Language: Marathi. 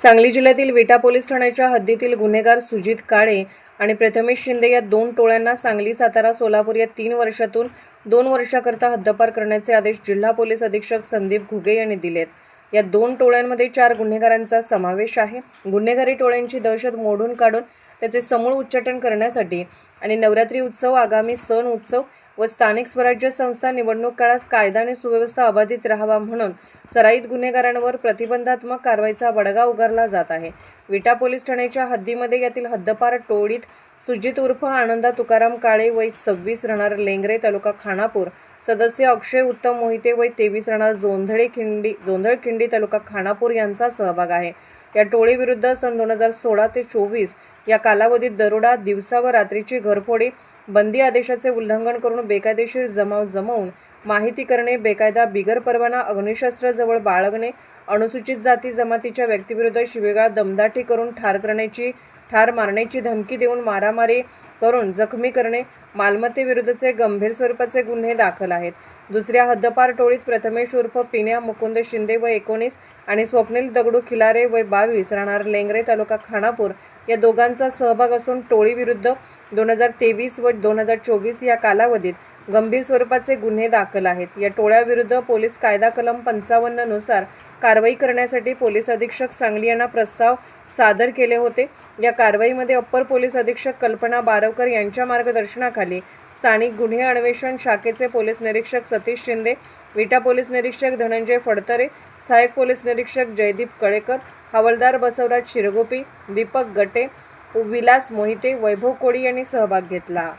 सांगली जिल्ह्यातील विटा पोलीस ठाण्याच्या हद्दीतील गुन्हेगार सुजित काळे आणि प्रथमेश शिंदे या दोन टोळ्यांना सांगली सातारा सोलापूर या तीन वर्षातून दोन वर्षाकरता हद्दपार करण्याचे आदेश जिल्हा पोलीस अधीक्षक संदीप घुगे यांनी दिलेत. या दोन टोळ्यांमध्ये चार गुन्हेगारांचा समावेश आहे. गुन्हेगारी टोळ्यांची दहशत मोडून काढून त्याचे समूळ उच्चाटन करण्यासाठी आणि नवरात्री उत्सव आगामी सण उत्सव व स्थानिक स्वराज्य संस्था निवडणूक काळात कायदा आणि सुव्यवस्था अबाधित राहावा म्हणून सराईत गुन्हेगारांवर प्रतिबंधात्मक कारवाईचा बडगा उगारला जात आहे. विटा पोलीस ठाण्याच्या हद्दीमध्ये यातील हद्दपार टोळीत सुजित उर्फ आनंदा तुकाराम काळे वय सव्वीस राहणार लेंगरे तालुका खानापूर सदस्य अक्षय उत्तम मोहिते वय तेवीस राहणार जोंधळे खिंडी जोंधळखिंडी तालुका खानापूर यांचा सहभाग आहे. या टोळीविरुद्ध सन दोन हजार सोळा ते चोवीस या कालावधीत दरोडा दिवसा व रात्रीची घरफोडी बंदी आदेशाचे उल्लंघन करून बेकायदेशीर जमाव जमवून माहिती करणे बेकायदा बिगर परवाना अग्निशस्त्र जवळ बाळगणे अनुसूचित जाती जमातीच्या व्यक्तीविरुद्ध शिवेगाळ दमदाटी करून ठार करण्याची ठार मारण्याची धमकी देऊन मारामारी करून जखमी करणे मालमत्तेविरुद्धचे गंभीर स्वरूपाचे गुन्हे दाखल आहेत. दुसऱ्या हद्दपार टोळीत प्रथमेश उर्फ पिन्या मुकुंद शिंदे व एकोणीस आणि स्वप्नील दगडू खिलारे वय बावीस राहणार लेंगरे तालुका खानापूर या दोघांचा सहभाग असून टोळीविरुद्ध दोन हजार तेवीस व दोन हजार चोवीस या कालावधीत गंभीर स्वरूपाचे गुन्हे दाखल आहेत. या टोळ्याविरुद्ध पोलीस कायदा कलम पंचावन्ननुसार कारवाई करण्यासाठी पोलीस अधीक्षक सांगली यांना प्रस्ताव सादर केले होते. या कारवाईमध्ये अप्पर पोलीस अधीक्षक कल्पना बारवकर यांच्या मार्गदर्शनाखाली स्थानिक गुन्हे अन्वेषण शाखेचे पोलीस निरीक्षक सतीश शिंदे विटा पोलीस निरीक्षक धनंजय फडतरे सहाय्यक पोलीस निरीक्षक जयदीप कळेकर हवालदार बसवराज शिरगोपी दीपक गटे विलास मोहिते वैभव कोळी यांनी सहभाग घेतला.